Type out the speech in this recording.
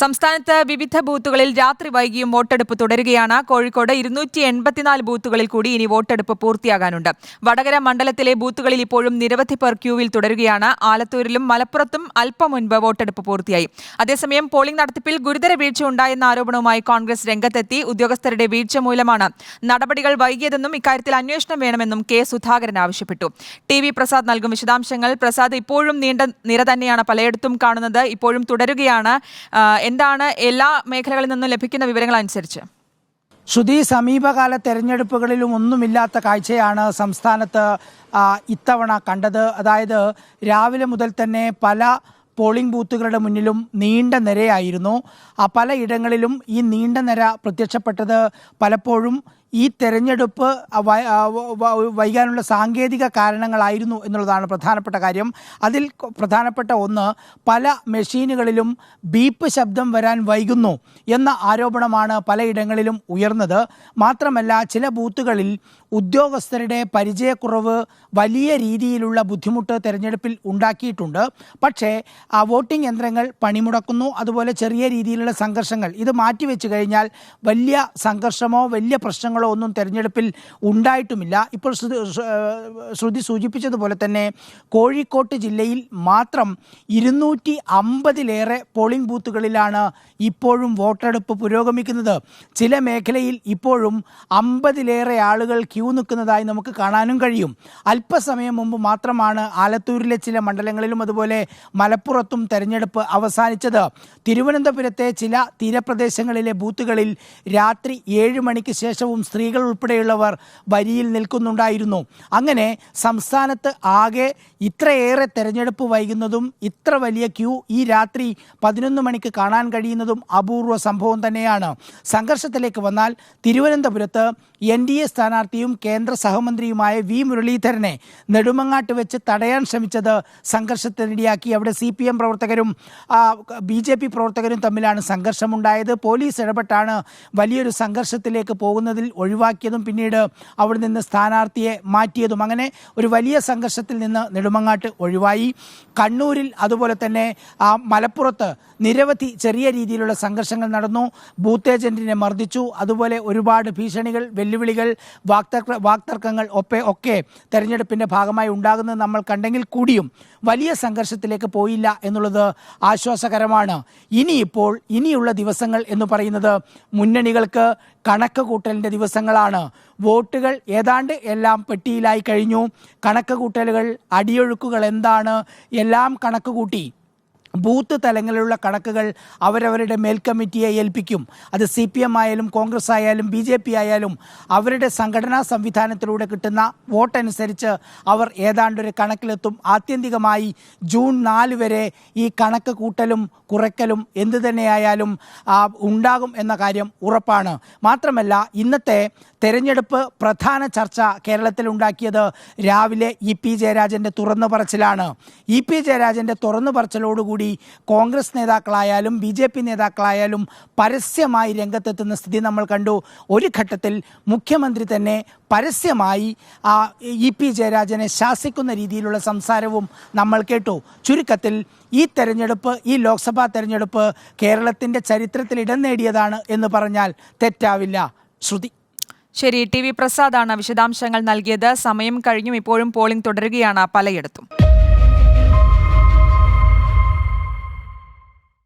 സംസ്ഥാനത്ത് വിവിധ ബൂത്തുകളിൽ രാത്രി വൈകിയും വോട്ടെടുപ്പ് തുടരുകയാണ്. കോഴിക്കോട് ഇരുന്നൂറ്റി എൺപത്തിനാല് ബൂത്തുകളിൽ കൂടി ഇനി വോട്ടെടുപ്പ് പൂർത്തിയാകാനുണ്ട്. വടകര മണ്ഡലത്തിലെ ബൂത്തുകളിൽ ഇപ്പോഴും നിരവധി പേർ ക്യൂവിൽ തുടരുകയാണ്. ആലത്തൂരിലും മലപ്പുറത്തും അല്പം മുൻപ് വോട്ടെടുപ്പ് പൂർത്തിയായി. അതേസമയം പോളിംഗ് നടത്തിപ്പിൽ ഗുരുതര വീഴ്ച ഉണ്ടായെന്ന ആരോപണവുമായി കോൺഗ്രസ് രംഗത്തെത്തി. ഉദ്യോഗസ്ഥരുടെ വീഴ്ച മൂലമാണ് നടപടികൾ വൈകിയതെന്നും ഇക്കാര്യത്തിൽ അന്വേഷണം വേണമെന്നും കെ സുധാകരൻ ആവശ്യപ്പെട്ടു. ടി വി പ്രസാദ് നൽകും വിശദാംശങ്ങൾ. പ്രസാദ് ഇപ്പോഴും നീണ്ട നിര തന്നെയാണ് പലയിടത്തും കാണുന്നത്. ഇപ്പോഴും തുടരുകയാണ്. എന്താണ് എല്ലാ മേഖലകളിൽ നിന്നും ലഭിക്കുന്ന വിവരങ്ങൾ അനുസരിച്ച്? ശ്രുതി സമീപകാല തെരഞ്ഞെടുപ്പുകളിലും ഒന്നുമില്ലാത്ത കാഴ്ചയാണ് സംസ്ഥാനത്ത് ഇത്തവണ കണ്ടത്. അതായത് രാവിലെ മുതൽ തന്നെ പല പോളിംഗ് ബൂത്തുകളുടെ മുന്നിലും നീണ്ട നിരയായിരുന്നു. ആ പലയിടങ്ങളിലും ഈ നീണ്ട നിര പ്രത്യക്ഷപ്പെട്ടത് പലപ്പോഴും ഈ തെരഞ്ഞെടുപ്പ് വൈകാനുള്ള സാങ്കേതിക കാരണങ്ങളായിരുന്നു എന്നുള്ളതാണ് പ്രധാനപ്പെട്ട കാര്യം. അതിൽ പ്രധാനപ്പെട്ട ഒന്ന് പല മെഷീനുകളിലും ബീപ്പ് ശബ്ദം വരാൻ വൈകുന്നു എന്ന ആരോപണമാണ് പലയിടങ്ങളിലും ഉയർന്നത്. മാത്രമല്ല ചില ബൂത്തുകളിൽ ഉദ്യോഗസ്ഥരുടെ പരിചയക്കുറവ് വലിയ രീതിയിലുള്ള ബുദ്ധിമുട്ട് തെരഞ്ഞെടുപ്പിൽ ഉണ്ടാക്കിയിട്ടുണ്ട്. പക്ഷേ ആ വോട്ടിംഗ് യന്ത്രങ്ങൾ പണിമുടക്കുന്നു. അതുപോലെ ചെറിയ രീതിയിലുള്ള സംഘർഷങ്ങൾ. ഇത് മാറ്റിവെച്ച് കഴിഞ്ഞാൽ വലിയ സംഘർഷമോ വലിയ പ്രശ്നങ്ങളോ ഒന്നും തെരഞ്ഞെടുപ്പിൽ ഉണ്ടായിട്ടുമില്ല. ഇപ്പോൾ ശ്രുതി സൂചിപ്പിച്ചതുപോലെ തന്നെ കോഴിക്കോട്ട് ജില്ലയിൽ മാത്രം ഇരുന്നൂറ്റി അമ്പതിലേറെ പോളിംഗ് ബൂത്തുകളിലാണ് ഇപ്പോഴും വോട്ടെടുപ്പ് പുരോഗമിക്കുന്നത്. ചില മേഖലയിൽ ഇപ്പോഴും അമ്പതിലേറെ ആളുകൾ ക്യൂ നിൽക്കുന്നതായി നമുക്ക് കാണാനും കഴിയും. അല്പസമയം മുമ്പ് മാത്രമാണ് ആലത്തൂരിലെ ചില മണ്ഡലങ്ങളിലും അതുപോലെ മലപ്പുറത്തും തെരഞ്ഞെടുപ്പ് അവസാനിച്ചത്. തിരുവനന്തപുരത്തെ ചില തീരപ്രദേശങ്ങളിലെ ബൂത്തുകളിൽ രാത്രി ഏഴ് മണിക്ക് ശേഷവും സ്ത്രീകൾ ഉൾപ്പെടെയുള്ളവർ വരിയിൽ നിൽക്കുന്നുണ്ടായിരുന്നു. അങ്ങനെ സംസ്ഥാനത്ത് ആകെ ഇത്രയേറെ തെരഞ്ഞെടുപ്പ് വൈകുന്നതും ഇത്ര വലിയ ക്യൂ ഈ രാത്രി പതിനൊന്ന് മണിക്ക് കാണാൻ കഴിയുന്നതും അപൂർവ സംഭവം തന്നെയാണ്. സംഘർഷത്തിലേക്ക് വന്നാൽ തിരുവനന്തപുരത്ത് എൻ ഡി എ സ്ഥാനാർത്ഥിയും കേന്ദ്ര സഹമന്ത്രിയുമായ വി മുരളീധരനെ നെടുമങ്ങാട്ട് വെച്ച് തടയാൻ ശ്രമിച്ചത് സംഘർഷത്തിനിടയാക്കി. അവിടെ സി പി എം പ്രവർത്തകരും ബി ജെ പി പ്രവർത്തകരും തമ്മിലാണ് സംഘർഷമുണ്ടായത്. പോലീസ് ഇടപെട്ടാണ് വലിയൊരു സംഘർഷത്തിലേക്ക് പോകുന്നതിൽ ഒഴിവാക്കിയതും പിന്നീട് അവിടെ നിന്ന് സ്ഥാനാർത്ഥിയെ മാറ്റിയതും. അങ്ങനെ ഒരു വലിയ സംഘർഷത്തിൽ നിന്ന് നെടുമങ്ങാട്ട് ഒഴിവായി. കണ്ണൂരിൽ അതുപോലെ തന്നെ മലപ്പുറത്ത് നിരവധി ചെറിയ രീതിയിലുള്ള സംഘർഷങ്ങൾ നടന്നു. ബൂത്ത് ഏജന്റിനെ മർദ്ദിച്ചു. അതുപോലെ ഒരുപാട് ഭീഷണികൾ വെല്ലുവിളികൾ വാക്തർക്ക വാക്തർക്കങ്ങൾ ഒപ്പെ ഒക്കെ തെരഞ്ഞെടുപ്പിന്റെ ഭാഗമായി ഉണ്ടാകുന്നത് നമ്മൾ കണ്ടെങ്കിൽ കൂടിയും വലിയ സംഘർഷത്തിലേക്ക് പോയില്ല എന്നുള്ളത് ആശ്വാസകരമാണ്. ഇനിയിപ്പോൾ ഇനിയുള്ള ദിവസങ്ങൾ എന്ന് പറയുന്നത് മുന്നണികൾക്ക് കണക്ക് കൂട്ടലിന്റെ ദിവസങ്ങളാണ്. വോട്ടുകൾ ഏതാണ്ട് എല്ലാം പെട്ടിയിലായി കഴിഞ്ഞു. കണക്ക് കൂട്ടലുകൾ അടിയൊഴുക്കുകൾ എന്താണ്? എല്ലാം കണക്ക് കൂട്ടി ബൂത്ത് തലങ്ങളിലുള്ള കണക്കുകൾ അവരവരുടെ മേൽക്കമ്മിറ്റിയെ ഏൽപ്പിക്കും. അത് സി പി എം ആയാലും കോൺഗ്രസ് ആയാലും ബി ജെ പി ആയാലും അവരുടെ സംഘടനാ സംവിധാനത്തിലൂടെ കിട്ടുന്ന വോട്ടനുസരിച്ച് അവർ ഏതാണ്ടൊരു കണക്കിലെത്തും. ആത്യന്തികമായി ജൂൺ നാല് വരെ ഈ കണക്ക് കൂട്ടലും കുറയ്ക്കലും എന്തു തന്നെയായാലും ഉണ്ടാകും എന്ന കാര്യം ഉറപ്പാണ്. മാത്രമല്ല ഇന്നത്തെ തെരഞ്ഞെടുപ്പ് പ്രധാന ചർച്ച കേരളത്തിൽ ഉണ്ടാക്കിയത് രാവിലെ ഇ പി ജയരാജന്റെ തുറന്നു പറച്ചിലാണ്. ഇ പി ജയരാജന്റെ തുറന്നു പറച്ചിലോടുകൂടി കോൺഗ്രസ് നേതാക്കളായാലും ബി ജെ പി നേതാക്കളായാലും പരസ്യമായി രംഗത്തെത്തുന്ന സ്ഥിതി നമ്മൾ കണ്ടു. ഒരു ഘട്ടത്തിൽ മുഖ്യമന്ത്രി തന്നെ പരസ്യമായി ഇ പി ജയരാജനെ ശാസിക്കുന്ന രീതിയിലുള്ള സംസാരവും നമ്മൾ കേട്ടു. ചുരുക്കത്തിൽ ഈ തെരഞ്ഞെടുപ്പ് ഈ ലോക്സഭാ തെരഞ്ഞെടുപ്പ് കേരളത്തിന്റെ ചരിത്രത്തിൽ ഇടം നേടിയതാണ് എന്ന് പറഞ്ഞാൽ തെറ്റാവില്ല. ശ്രുതി. ശരി ടി വി പ്രസാദാണ് വിശദാംശങ്ങൾ നൽകിയത്. സമയം കഴിഞ്ഞും ഇപ്പോഴും പോളിംഗ് തുടരുകയാണ് പലയിടത്തും.